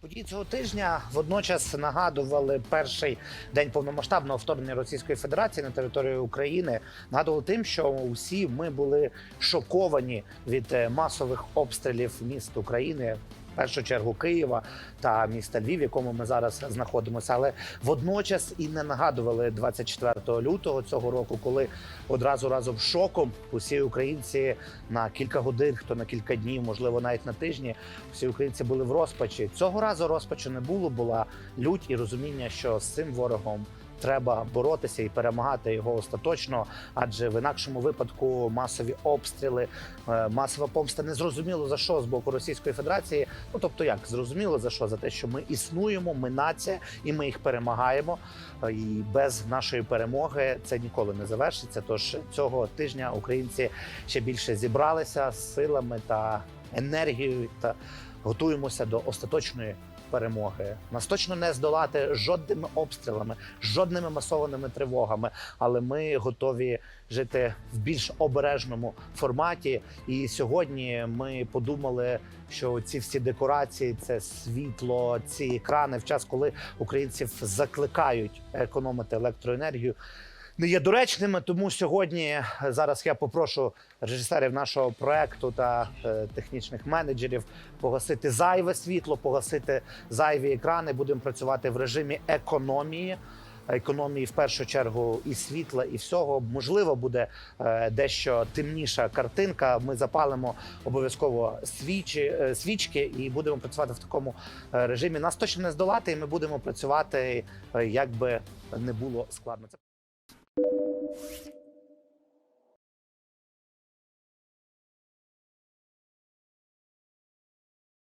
Події цього тижня водночас нагадували перший день повномасштабного вторгнення Російської Федерації на територію України. Нагадували тим, що усі ми були шоковані від е, масових обстрілів міст України. Першу чергу Києва та міста Львів, в якому ми зараз знаходимося, але водночас і не нагадували 24 лютого цього року, коли одразу разом шоком усі українці на кілька годин, хто на кілька днів, можливо, навіть на тижні, всі українці були в розпачі. Цього разу розпачу не було. Була лють і розуміння, що з цим ворогом треба боротися і перемагати його остаточно, адже в інакшому випадку масові обстріли, е, масова помста не зрозуміло за що з боку Російської Федерації. Ну тобто, як зрозуміло за що? За те, що ми існуємо, ми нація, і ми їх перемагаємо. Е, І без нашої перемоги це ніколи не завершиться. Тож цього тижня українці ще більше зібралися з силами та енергією та готуємося до остаточної перемоги. Нас точно не здолати жодними обстрілами, жодними масованими тривогами, але ми готові жити в більш обережному форматі. І сьогодні ми подумали, що ці всі декорації, це світло, ці екрани в час, коли українців закликають економити електроенергію. Не є доречними, тому сьогодні е, зараз я попрошу режисерів нашого проекту та е, технічних менеджерів погасити зайве світло, погасити зайві екрани. Будемо працювати в режимі економії. Економії в першу чергу і світла, і всього можливо буде е, дещо темніша картинка. Ми запалимо обов'язково свічі, свічки і будемо працювати в такому режимі. Нас точно не здолати, і ми будемо працювати, як би не було складно. Thank you.